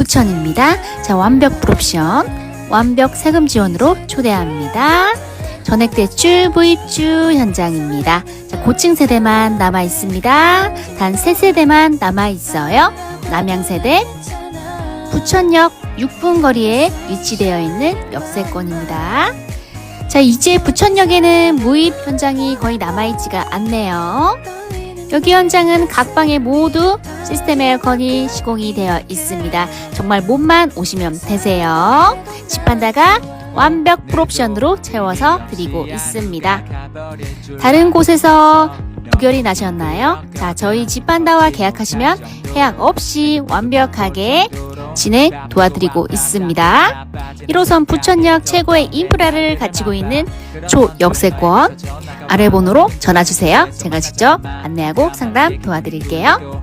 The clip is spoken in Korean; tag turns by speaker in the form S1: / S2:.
S1: 부천입니다. 자, 완벽 풀옵션, 완벽 세금 지원으로 초대합니다. 전액 대출 부입주 현장입니다. 자, 고층 세대만 남아 있습니다. 단세 세대만 남아 있어요. 남양 세대 부천역 6분 거리에 위치되어 있는 역세권입니다. 자, 이제 부천역에는 무입 현장이 거의 남아있지가 않네요. 여기 현장은 각 방에 모두 시스템 에어컨이 시공이 되어 있습니다. 정말 몸만 오시면 되세요. 집판다가 완벽 풀옵션으로 채워서 드리고 있습니다. 다른 곳에서 부결이 나셨나요? 자, 저희 집판다와 계약하시면 해약 없이 완벽하게 진행 도와드리고 있습니다. 1호선 부천역 최고의 인프라를 갖추고 있는 초역세권 아래 번호로 전화 주세요. 제가 직접 안내하고 상담 도와드릴게요.